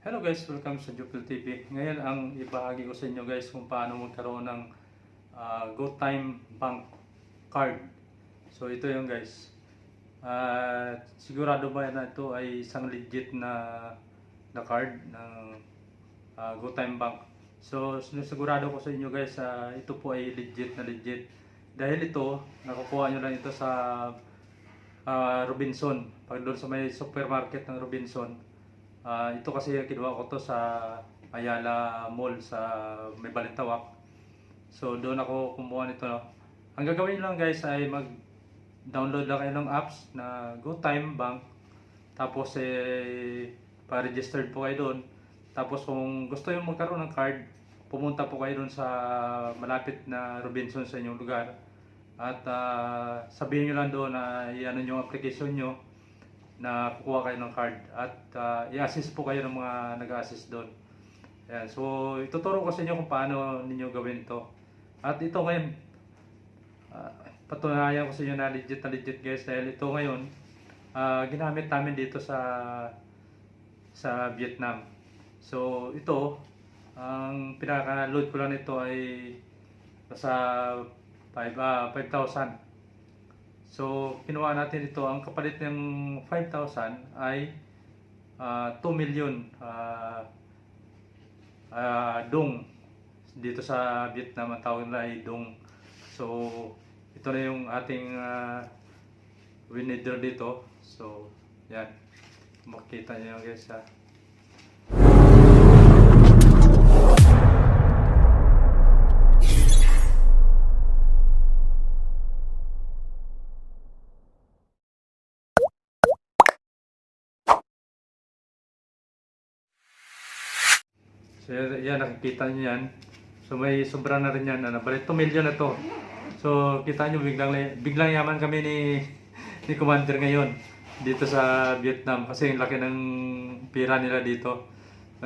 Hello guys, welcome sa Jupil TV. Ngayon ang ibahagi ko sa inyo guys kung paano magkaroon ng ah, GoTime Bank card. So ito yung guys. Ah, sigurado ba na ito ay isang legit na na card ng ah, GoTime Bank. So sinisigurado ko sa inyo guys, ah, ito po ay legit na legit. Dahil ito, nakukuha nyo lang ito sa ah, Robinson. Pag doon sa may supermarket ng Robinson, Ah, ito kasi kinuha ko to sa Ayala Mall sa may Balintawak. So doon ako kumuha nito. Ang gagawin lang guys ay mag-download lang kayo ng apps na GoTime Bank. Tapos eh pa-registered po kayo doon. Tapos kung gusto yung magkaroon ng card, pumunta po kayo doon sa malapit na Robinson sa inyong lugar. At ah, sabihin nyo lang doon na i-ano yung application nyo na kukuha kayo ng card at uh, i-assist po kayo ng mga nag-assist doon. Ayan, so ituturo ko sa inyo kung paano ninyo gawin to. At ito ngayon, ah, patunayan ko sa inyo na legit na legit guys dahil ito ngayon, ah, ginamit namin dito sa sa Vietnam. So ito, ang pinaka-load ko lang nito ay nasa 5, ah, 5,000. So, kinuha natin ito. Ang kapalit ng 5,000 ay ah, 2 million ah, ah, dong. Dito sa Vietnam, ang tawag nila ay dong. So, ito na yung ating uh, withdraw dito. So, yan. Makita yan guys ha. So yan, nakikita niyo yan. So may sobra na rin yan. Ano, balik 2 million na to. So kita niyo biglang, biglang yaman kami ni, ni Commander ngayon dito sa Vietnam kasi ang laki ng pira nila dito.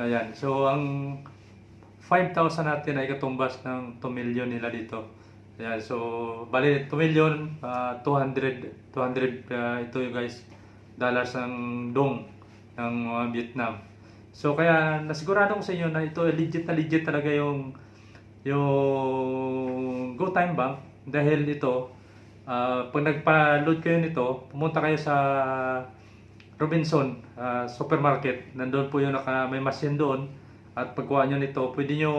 Ayan. So ang 5,000 natin ay katumbas ng 2 million nila dito. Ayan. So bali 2 million, ah, 200, 200 ah, ito yung guys, dollars ng dong ng mga Vietnam. So kaya nasigurado ko sa inyo na ito legit na legit talaga yung yung GoTime Bank dahil ito ah, pag nagpa-load kayo nito, pumunta kayo sa Robinson ah, supermarket. Nandoon po yung naka may machine doon at pagkuha nyo nito, pwede nyo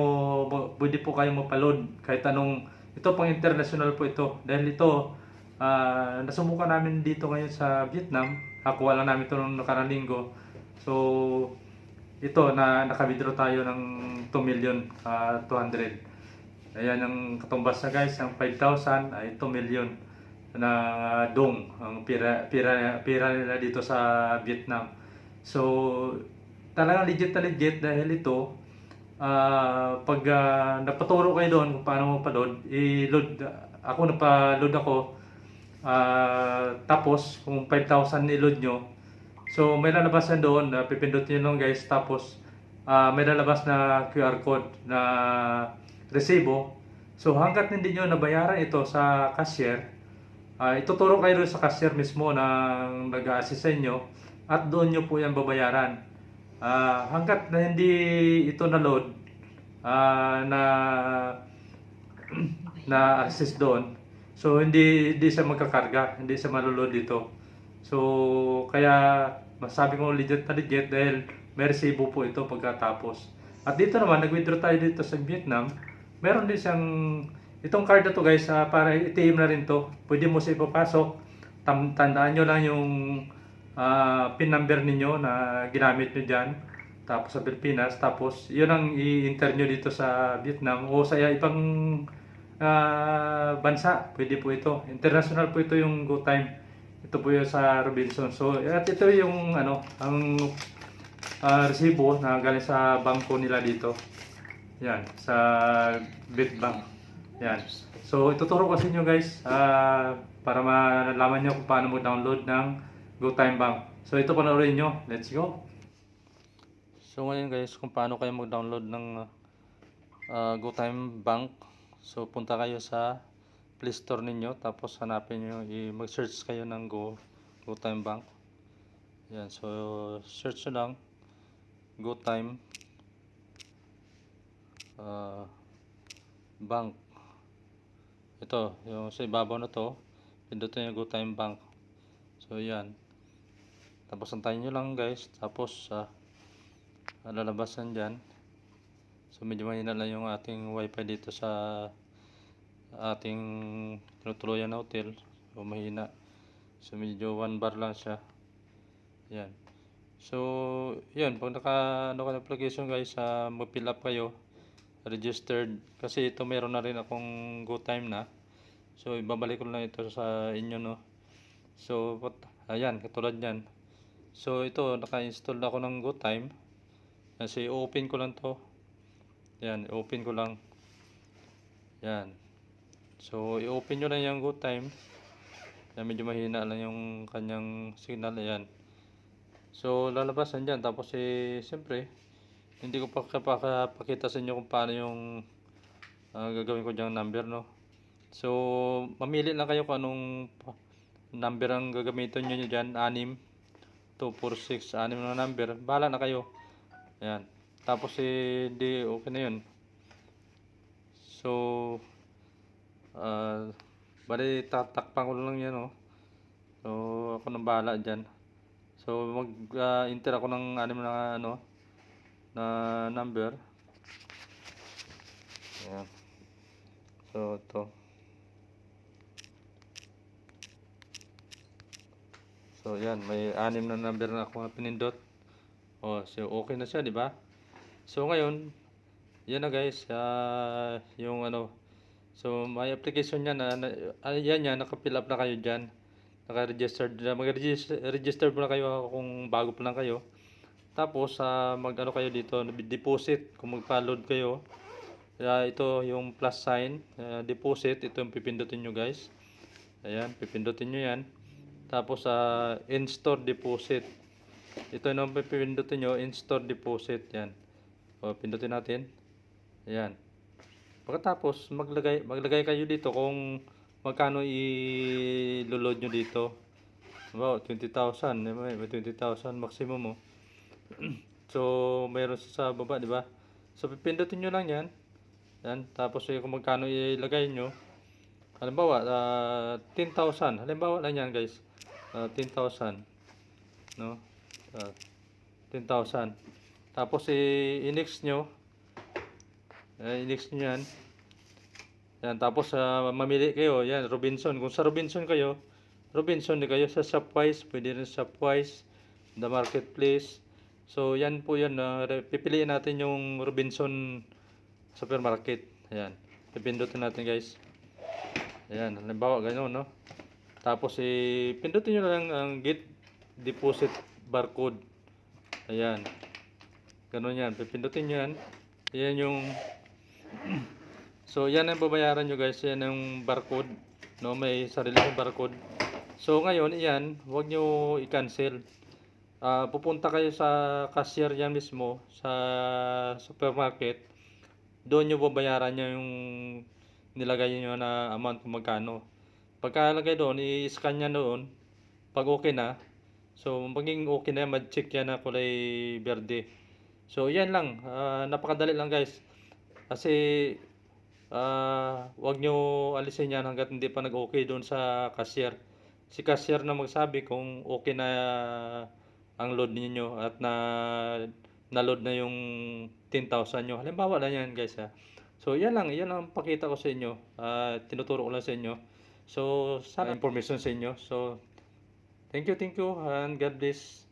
pwede po kayong magpa-load kahit anong ito pang international po ito dahil ito ah, nasubukan namin dito ngayon sa Vietnam. Nakuha lang namin ito nung nakarang linggo. So, ito na naka-withdraw tayo ng 2 million ah, 200. Ayan ang katumbas na guys, ang 5,000 ay 2 million na dong ang pira, pira, pira nila dito sa Vietnam. So, talagang legit na legit dahil ito ah, pag ah, napaturo kayo doon kung paano magpa-load, i-load, ako napa-load ako, Ah, tapos, kung 5,000 niload nyo, so may lalabas na doon, na pipindutin nyo lang guys, tapos ah, may lalabas na QR code na resibo. So hanggat hindi nyo nabayaran ito sa cashier, ah, ituturo kayo sa cashier mismo ng nag-assist sa inyo at doon nyo po yan babayaran. Ah, hanggat na hindi ito na-load, ah, na na assist doon. So hindi hindi siya magkakarga, hindi siya malulod dito. So kaya masabi ko legit na legit dahil may resibo po ito pagkatapos. At dito naman nag-withdraw tayo dito sa Vietnam. Meron din siyang itong card na to guys, ah, para ATM na rin to. Pwede mo siya ipapasok. Tam tandaan nyo lang yung ah, PIN number ninyo na ginamit nyo dyan. Tapos sa Pilipinas. Tapos yun ang i-enter nyo dito sa Vietnam o sa ibang ah, bansa. Pwede po ito. International po ito yung GoTime. Ito po yung sa Robinson. So, at ito yung ano, ang ah, resibo na galing sa bangko nila dito. Yan, sa Bitbank. Yan. So, ituturo ko sa inyo guys ah, para malaman nyo kung paano mag-download ng GoTime Bank. So, ito panoorin nyo. Let's go! So, ngayon guys, kung paano kayo mag-download ng ah, GoTime Bank. So, punta kayo sa Play Store ninyo. Tapos, hanapin nyo, i- mag-search kayo ng Go, GoTime Bank. Yan, so, search nyo lang. Go Time uh, Bank. Ito, yung sa ibabaw na to, pindutin yung Go Time Bank. So, yan. Tapos antayin nyo lang guys. Tapos, ah, lalabasan dyan. So, medyo mahina lang yung ating wifi dito sa ating tinutuluyan na hotel. So, mahina. So, medyo 1 bar lang siya. Yan. So, yun. Pag naka, ano ka application guys, uh, mag-fill up kayo. Registered. Kasi ito meron na rin akong go time na. So, ibabalik ko lang ito sa inyo, no. So, what, ayan, katulad yan. So, ito, naka-install na ako ng go time. Kasi, open ko lang to. Yan, open ko lang. Yan. So, i-open nyo lang yung go time. Yan, medyo mahina lang yung kanyang signal. Ayan. So, lalabasan dyan. Tapos, eh, siyempre, hindi ko pa pakita sa inyo kung paano yung ah, gagawin ko dyan number, no? So, mamili lang kayo kung anong number ang gagamitin nyo dyan. 6, 2, 4, 6, 6 na number. Bahala na kayo. Ayan. Tapos, eh, di, okay na yun. So, ah, bali, tatakpan ko lang yan, oh. So, ako nang bahala dyan. So, mag-enter ako ng anim na ano, na number. Ayan. So, ito. So, yan. May anim na number na ako pinindot. O, so, okay na siya, di ba? So, ngayon, yan na guys. ah, yung ano, so, may application yan na, na ah, yan nakafill up na kayo dyan. Naka-registered na. Mag-register register muna kayo kung bago pa lang kayo. Tapos, ah, mag-ano kayo dito, deposit. Kung magpa-load kayo. Kaya ito yung plus sign, ah, deposit. Ito yung pipindutin nyo guys. Ayan, pipindutin nyo yan. Tapos, sa in-store deposit. Ito yung pipindutin nyo, in-store deposit. Yan. O, pindutin natin. Ayan. Pagkatapos, maglagay, maglagay kayo dito kung magkano i-load nyo dito. Wow, 20,000. May may 20,000 maximum mo. so, mayroon sa baba, di ba? So, pipindutin nyo lang yan. Yan. Tapos, eh, kung magkano ilagay nyo. Halimbawa, ah, 10,000. Halimbawa lang yan, guys. Ah, 10,000. No? Ah, 10,000. Tapos, i-next nyo. Eh, i-next nyo yan. Yan, tapos ah, mamili kayo, yan, Robinson. Kung sa Robinson kayo, Robinson di kayo sa Shopwise, pwede rin Shopwise, The Marketplace. So, yan po yan, ah, re- pipiliin natin yung Robinson Supermarket. Ayan, pipindutin natin guys. Ayan, halimbawa ganun, no? Tapos, eh, pindutin nyo lang ang get deposit barcode. Ayan. Ganun yan, pipindutin nyo yan. Ayan yung So, yan ang babayaran nyo guys. Yan ang barcode. No, may sarili kong barcode. So, ngayon, yan, huwag nyo i-cancel. Ah, pupunta kayo sa cashier yan mismo sa supermarket. Doon nyo babayaran nyo yung nilagay nyo na amount kung magkano. Pagkalagay doon, i-scan niya doon. Pag okay na, so maging okay na yan, mag-check yan na kulay berde. So, yan lang. Ah, napakadali lang guys. Kasi, ah, wag nyo alisin yan hanggat hindi pa nag-okay doon sa cashier. Si cashier na magsabi kung okay na ang load ninyo at na na-load na yung 10,000 nyo. Halimbawa lang yan guys ha. So, yan lang. Yan lang ang pakita ko sa inyo. Ah, tinuturo ko lang sa inyo. So, sana information sa inyo. So, thank you, thank you, and God bless.